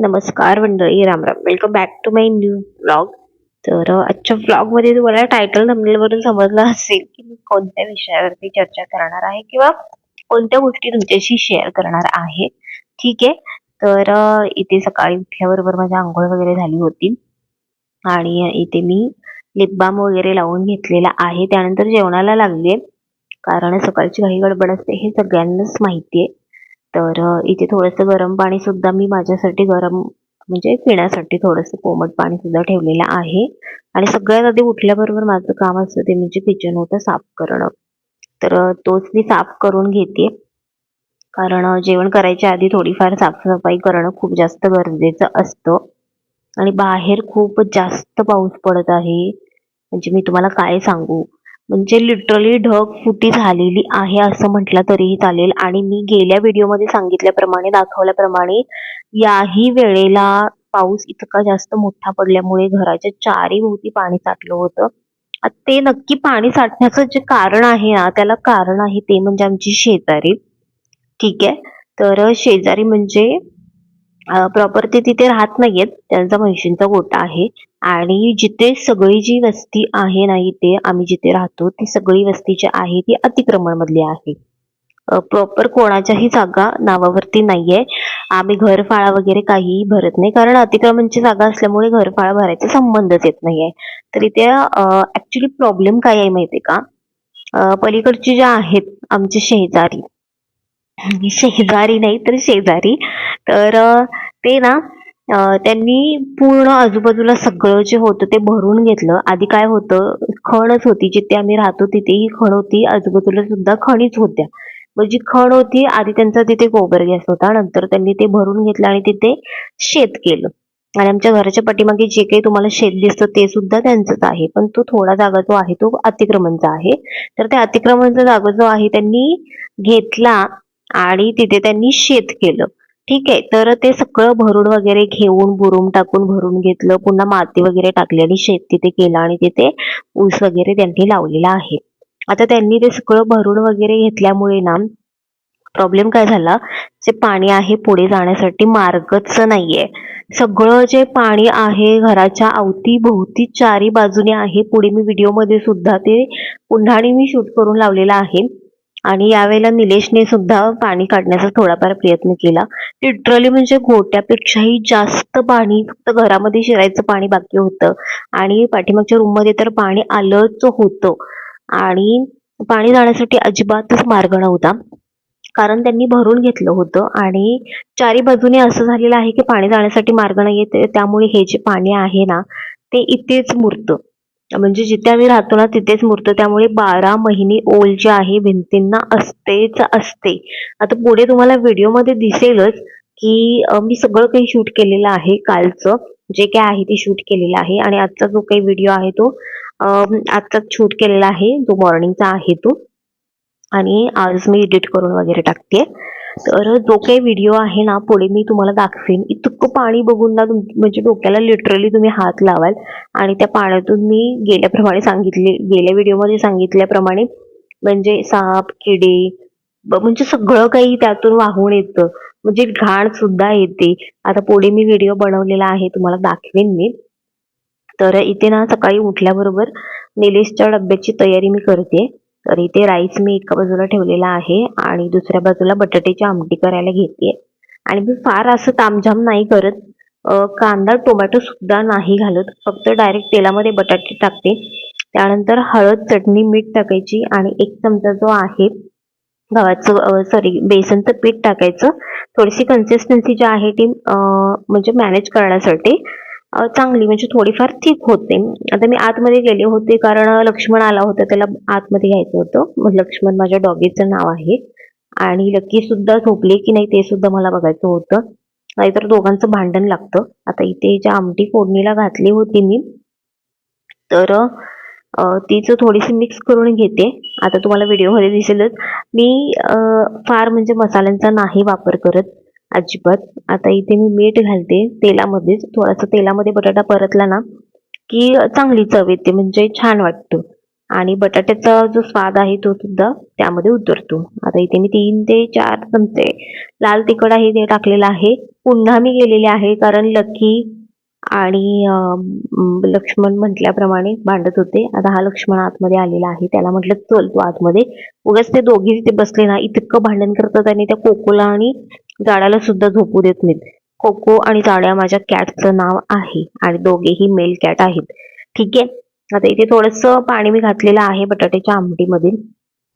नमस्कार मंडळी रामराम welcome back to my new blog तर आजच्या ब्लॉगमध्ये तुम्हाला टायटल वरून समजलं असेल की मी कोणत्या विषयावरती चर्चा करणार आहे किंवा कोणत्या गोष्टी तुमच्याशी शेअर करणार आहे. ठीक आहे? तर इथे सकाळी उठल्याबरोबर माझी आंघोळ वगैरे झाली होती. आणि इथे मी लिप बाम वगैरे लावून घेतलेला आहे. त्यानंतर जेवणाला लागले कारण सकाळची काही गडबड असते हे सगळ्यांनाच माहिती आहे तर इथे थोडंसं गरम पाणी सुद्धा मी माझ्यासाठी गरम म्हणजे पिण्यासाठी थोडंसं कोमट पाणी सुद्धा ठेवलेलं आहे. आणि सगळ्यात आधी उठल्याबरोबर माझं काम असतं ते म्हणजे किचन होतं साफ करणं. तर तोच मी साफ करून घेते. कारण जेवण करायच्या आधी थोडीफार साफसफाई करणं खूप जास्त गरजेचं असतं. आणि बाहेर खूप जास्त पाऊस पडत आहे. म्हणजे मी तुम्हाला काय सांगू? म्हणजे लिटरली ढग फुटी झालेली आहे असं म्हटलं तरीही चालेल. आणि मी गेल्या व्हिडिओमध्ये सांगितल्याप्रमाणे दाखवल्याप्रमाणे याही वेळेला पाऊस इतका जास्त मोठा पडल्यामुळे घराच्या चारी भोवती पाणी साठलं होतं. ते नक्की पाणी साठण्याचं जे कारण आहे ना त्याला कारण आहे ते म्हणजे आमची शेजारी. ठीक आहे? तर शेजारी म्हणजे प्रॉपर ते तिथे राहत नाहीयेत. त्यांचा म्हैशींचा गोटा आहे. आणि जिथे सगळी जी वस्ती आहे ना इथे आम्ही जिथे राहतो ती सगळी वस्ती जी आहे ती अतिक्रमण मधली आहे प्रॉपर कोणाच्याही जागा नावावरती नाहीये. आम्ही घरफाळा वगैरे काहीही भरत नाही. कारण अतिक्रमणची जागा असल्यामुळे घरफाळा भरायचा संबंधच येत नाहीये. तर इथे ऍक्च्युली प्रॉब्लेम काय आहे माहितीये का? पलीकडची ज्या आहेत आमचे शेजारी शेजारी नाही तर शेजारी. तर ते ना त्यांनी पूर्ण आजूबाजूला सगळं जे होतं ते भरून घेतलं. आधी काय होतं खणच होती. जिथे आम्ही राहतो तिथेही खण होती. आजूबाजूला सुद्धा खणीच होत्या. मग जी खण होती आधी त्यांचा तिथे गोबर गॅस होता. नंतर त्यांनी ते भरून घेतलं आणि तिथे शेत केलं. आणि आमच्या घराच्या पाठीमागे जे काही तुम्हाला शेत दिसतं ते सुद्धा त्यांचंच आहे. पण तो थोडा जागा जो आहे तो अतिक्रमणचा आहे. तर त्या अतिक्रमणचा जागा जो आहे त्यांनी घेतला. आणि तिथे त्यांनी शेत केलं. ठीक आहे. तर ते सगळं भरून वगैरे घेऊन बुरून टाकून भरून घेतलं. पुन्हा माती वगैरे टाकली आणि शेत तिथे केलं आणि तिथे ऊस वगैरे त्यांनी लावलेला आहे. आता त्यांनी ते सगळं भरून वगैरे घेतल्यामुळे ना प्रॉब्लेम काय झाला? जे पाणी आहे पुढे जाण्यासाठी मार्गच नाहीये. सगळं जे पाणी आहे घराच्या अवती भोवती चारी बाजूने आहे. पुढे मी व्हिडिओमध्ये सुद्धा ते पुन्हा मी शूट करून लावलेलं आहे. आणि यावेळेला निलेशने सुद्धा पाणी काढण्याचा थोडाफार प्रयत्न केला. लिटरली म्हणजे गोट्यापेक्षाही जास्त पाणी फक्त घरामध्ये शिरायचं पाणी बाकी होतं. आणि पाठीमागच्या रूममध्ये तर पाणी आलंच होतं. आणि पाणी जाण्यासाठी अजिबातच मार्ग नव्हता. कारण त्यांनी भरून घेतलं होतं. आणि चारी बाजूने असं झालेलं आहे की पाणी जाण्यासाठी मार्ग नाहीये त्यामुळे हे जे पाणी आहे ना ते इथेच मुरतं. म्हणजे जिथे आम्ही राहतो ना तिथेच मुरतं. त्यामुळे बारा महिने ओल जे आहे भिंतींना असतेच असते. आता पुढे तुम्हाला व्हिडिओमध्ये दिसेलच की मी सगळं काही शूट केलेलं आहे कालचं. जे काय आहे ते शूट केलेलं आहे. आणि आजचा जो काही व्हिडिओ आहे तो आजचाच शूट केलेला आहे. जो मॉर्निंगचा आहे तो. आणि आज मी एडिट करून वगैरे टाकते तर जो काही व्हिडिओ आहे ना पुढे मी तुम्हाला दाखवेन. इतकं पाणी बघून ना म्हणजे डोक्याला लिटरली तुम्ही हात लावाल. आणि त्या पाण्यातून मी गेल्याप्रमाणे सांगितले गेल्या व्हिडिओमध्ये सांगितल्याप्रमाणे म्हणजे साप किडे म्हणजे सगळं काही त्यातून वाहून येतं. म्हणजे घाण सुद्धा येते. आता पुढे मी व्हिडिओ बनवलेला आहे तुम्हाला दाखवेन मी. तर इथे ना सकाळी उठल्याबरोबर निलेशच्या डब्याची तयारी मी करते. तर इथे राईस मी एका बाजूला ठेवलेला आहे आणि दुसऱ्या बाजूला बटाट्याची आमटी करायला घेते आणि मी फार असं तामझाम नाही करत. कांदा टोमॅटो सुद्धा नाही घालत. फक्त डायरेक्ट तेलामध्ये बटाटे टाकते. त्यानंतर हळद चटणी मीठ टाकायची आणि एक चमचा जो आहे गव्हाचं सॉरी बेसनचं पीठ टाकायचं. थोडीशी कन्सिस्टन्सी जी आहे ती म्हणजे मॅनेज करण्यासाठी. चांगली. म्हणजे थोडीफार ठीक होते. आता मी आतमध्ये गेले होते कारण लक्ष्मण आला होता. त्याला आतमध्ये घ्यायचं होतं. लक्ष्मण माझ्या डॉगीचं नाव आहे. आणि लकी सुद्धा झोपले की नाही ते सुद्धा मला बघायचं होतं. नाहीतर दोघांचं भांडण लागतं. आता इथे ज्या आमटी फोडणीला घातली होती मी तर तीच थोडीशी मिक्स करून घेते. आता तुम्हाला व्हिडिओमध्ये दिसेलच. मी फार म्हणजे मसाल्यांचा नाही वापर करत. अजिबात. आता इथे मी मीठ घालते तेलामध्येच. थोडासा तेलामध्ये बटाटा परतला ना की चांगली चव येते म्हणजे छान वाटतो. आणि बटाट्याचा जो स्वाद आहे तो सुद्धा त्यामध्ये उतरतो. आता इथे मी तीन ते चार चमचे लाल तिखट आहे ते टाकलेलं आहे. पुन्हा मी गेलेले आहे कारण लकी आणि लक्ष्मण म्हटल्याप्रमाणे भांडत होते. आता हा लक्ष्मण आतमध्ये आलेला आहे. त्याला म्हटलं चल तू आतमध्ये. उगाच ते दोघे तिथे बसले ना इतकं भांडण करतात आणि त्या कोकोला आणि जाड्याला सुद्धा झोपू देत नाहीत. कोको आणि जाड्या माझ्या कॅटचं नाव आहे आणि दोघेही मेल कॅट आहेत. ठीक आहे? आता इथे थोडस पाणी मी घातलेलं आहे बटाट्याच्या आमटीमध्ये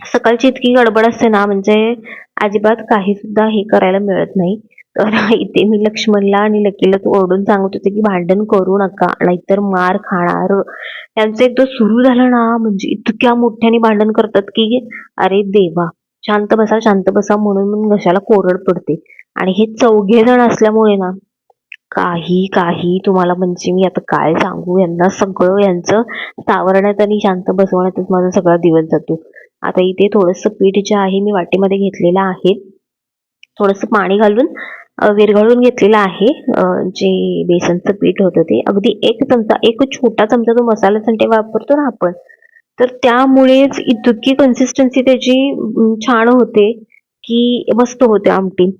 सकाळची इतकी गडबड असते ना म्हणजे अजिबात काही सुद्धा हे करायला मिळत नाही. तर इथे मी लक्ष्मणला आणि लकीला ओरडून सांगत होते की भांडण करू नका नाहीतर मार खाणार. यांचं एकदा सुरू झालं ना म्हणजे इतक्या मोठ्याने भांडण करतात की अरे देवा. शांत बसा शांत बसा म्हणून घशाला कोरड पडते. आणि हे चौघे जण असल्यामुळे ना काही काही तुम्हाला म्हणजे मी आता काय सांगू? यांना सगळं यांचं सावरण्यात आणि शांत बसवण्यातच माझा सगळा दिवस जातो. आता इथे थोडस पीठ जे आहे मी वाटीमध्ये घेतलेलं आहे. थोडस पाणी घालून विरघळून घेतलेलं आहे. जे बेसनचं पीठ होतं ते. अगदी एक चमचा एक छोटा चमचा जो मसाला वापरतो ना आपण तर त्यामुळेच इतकी कन्सिस्टन्सी त्याची छान होते की मस्त होते आमटी.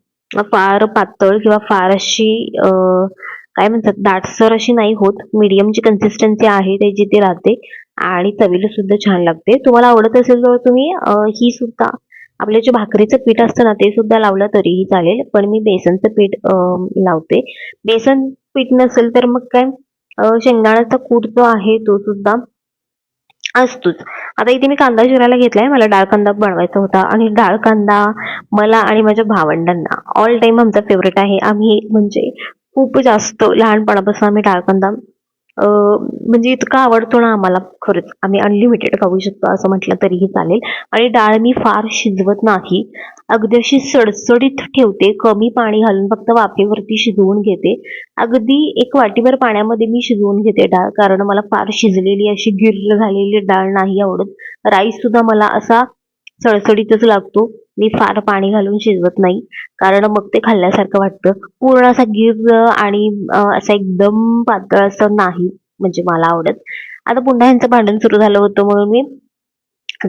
फार पातळ किंवा फार अशी काय म्हणतात दाटसर अशी नाही होत. मीडियम जी कन्सिस्टन्सी आहे त्याची ती राहते आणि चवीला सुद्धा छान लागते. तुम्हाला आवडत असेल तर तुम्ही ही सुद्धा आपले जे भाकरीचं पीठ असतं ना ते सुद्धा लावलं तरीही चालेल. पण मी बेसनचं पीठ लावते. बेसन पीठ नसेल तर मग काय शेंगदाण्याचा कूट जो आहे तो सुद्धा असतोच. आता इथे मी कांदा चिरायला घेतलाय. मला डाळ कांदा बनवायचा होता. आणि डाळ कांदा मला आणि माझ्या भावंडांना ऑल टाइम आमचा फेवरेट आहे. आम्ही म्हणजे खूप जास्त लहानपणापासून आम्ही डाळ कांदा म्हणजे इतका आवडतो ना आम्हाला खरंच. आम्ही अनलिमिटेड खाऊ शकतो असं म्हटलं तरीही चालेल. आणि डाळ मी फार शिजवत नाही. अगदी अशी सडसडीत ठेवते. कमी पाणी घालून फक्त वाफेवरती शिजवून घेते. अगदी एक वाटीभर पाण्यामध्ये मी शिजवून घेते डाळ. कारण मला फार शिजलेली अशी गिर्र झालेली डाळ नाही आवडत. राईस सुद्धा मला असा सळसळीतच लागतो. मी फार पाणी घालून शिजवत नाही. कारण मग ते खाल्ल्यासारखं वाटतं. पूर्ण असा गिर आणि असा एकदम पातळ असं नाही म्हणजे मला आवडत. आता पुन्हा यांचं भांडण सुरू झालं होतं म्हणून मी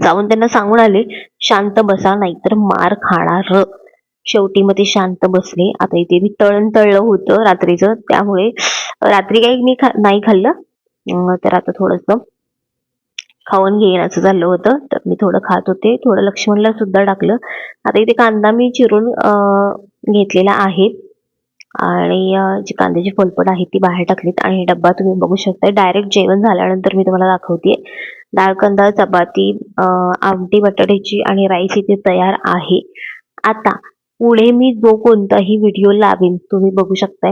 जाऊन त्यांना सांगून आले शांत बसा नाहीतर मार खाणार. शेवटी मग ते शांत बसले. आता इथे मी तळण तळलं होतं रात्रीचं. त्यामुळे रात्री काही मी खा नाही खाल्लं. तर आता थोडंसं खाऊन घेईन असं झालं होतं. तर मी थोडं खात होते. थोडं लक्ष्मणला सुद्धा टाकलं. आता इथे कांदा मी चिरून घेतलेला आहे. आणि जी कांद्याची फलपट आहे ती बाहेर टाकलीत. आणि डब्बा तुम्ही बघू शकता डायरेक्ट जेवण झाल्यानंतर मी तुम्हाला दाखवते. डाळ कांदा चपाती आमटी बटाट्याची आणि राईस इथे तयार आहे. आता पुढे मी जो कोणताही व्हिडिओ लावेन तुम्ही बघू शकताय.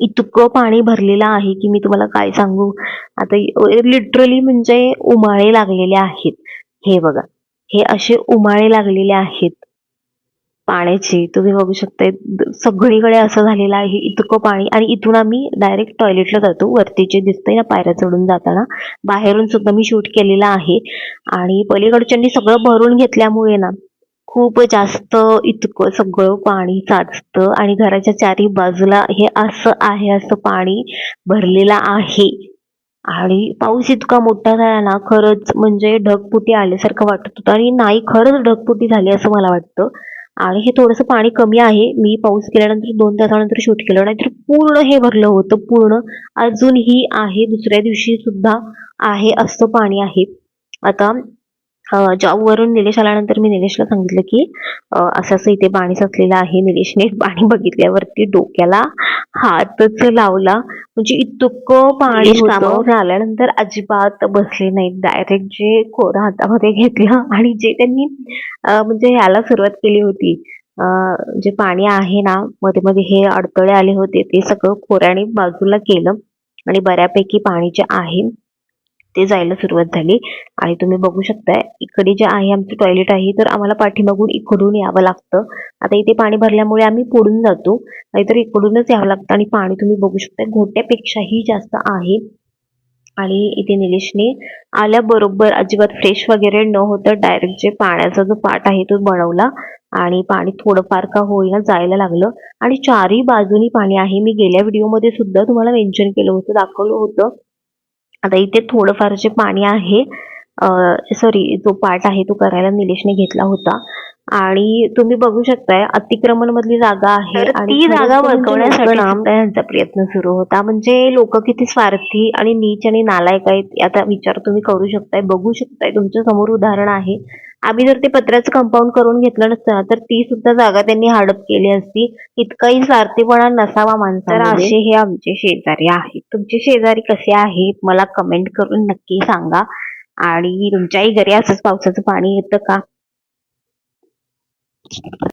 इतकं पाणी भरलेलं आहे की मी तुम्हाला काय सांगू? आता लिटरली म्हणजे उमाळे लागलेले आहेत. हे बघा हे असे उमाळे लागलेले आहेत. पाण्याचे तुम्ही बघू शकताय सगळीकडे असं झालेलं आहे इतकं पाणी. आणि इथून आम्ही डायरेक्ट टॉयलेटला जातो. वरती जे दिसतंय ना पायऱ्या चढून जाताना. बाहेरून सुद्धा मी शूट केलेलं आहे. आणि पलीकडच्यांनी सगळं भरून घेतल्यामुळे ना खूप जास्त इतकं सगळं पाणी साचतं आणि घराच्या चारी बाजूला हे असं आहे असं पाणी भरलेलं आहे. आणि पाऊस इतका मोठा झाला ना खरंच म्हणजे ढगपुटी आल्यासारखं वाटत होतं. आणि नाही खरंच ढगपुटी झाली असं मला वाटतं. आणि हे थोडंसं पाणी कमी आहे. मी पाऊस केल्यानंतर दोन तासानंतर शूट केलं. नाहीतर पूर्ण हे भरलं होतं. पूर्ण अजूनही आहे. दुसऱ्या दिवशी सुद्धा आहे असं पाणी आहे. आता जॉबवरून निलेश आल्यानंतर मी निलेशला सांगितलं की अं, असं असं इथे पाणी साचलेलं आहे. निलेशने पाणी बघितल्यावरती डोक्याला हातच लावला. म्हणजे इतकं पाणी. कामावरून आल्यानंतर अजिबात बसले नाहीत. डायरेक्ट जे कोरं हातामध्ये घेतलं आणि जे त्यांनी म्हणजे ह्याला सुरुवात केली होती. अं, जे पाणी आहे ना मध्ये मध्ये हे अडथळे आले होते ते सगळं खोऱ्याने बाजूला केलं. आणि बऱ्यापैकी पाणी जे आहे ते जायला सुरुवात झाली. आणि तुम्ही बघू शकताय इकडे जे आहे आमचं टॉयलेट आहे तर आम्हाला पाठीमागून इकडून यावं लागतं. आता इथे पाणी भरल्यामुळे आम्ही पुढून जातो. नाहीतर इकडूनच यावं लागतं आणि पाणी तुम्ही बघू शकताय घोट्यापेक्षाही जास्त आहे. आणि इथे निलेशने आल्याबरोबर अजिबात फ्रेश वगैरे न होतं डायरेक्ट जे पाण्याचा जो पाट आहे तो बनवला. आणि पाणी थोडंफार का होईना जायला लागलं. आणि चारही बाजूनी पाणी आहे. मी गेल्या व्हिडिओमध्ये सुद्धा तुम्हाला मेन्शन केलं होतं दाखवलं होतं. आता इथे थोडंफार जे पाणी आहे सॉरी जो पार्ट आहे तो करायला निलेशने घेतला होता. आणि तुम्ही बघू शकताय अतिक्रमण मधली जागा आहे ती जागा सुद्धा यांचा प्रयत्न सुरू होता. म्हणजे लोक किती स्वार्थी आणि नीच आणि नालायक आहेत याचा विचार तुम्ही करू शकताय बघू शकताय. तुमच्यासमोर उदाहरण आहे. आम्ही जर ते पत्र्याचं कंपाऊंड करून घेतलं नसतं ना तर ती सुद्धा जागा त्यांनी हडप केली असती. इतकाही स्वार्थीपणा नसावा माणसाला असे हे आमचे शेजारी आहेत. तुमचे शेजारी कसे आहेत मला कमेंट करून नक्की सांगा. आणि तुमच्याही घरी असंच पावसाचं पाणी येतं का?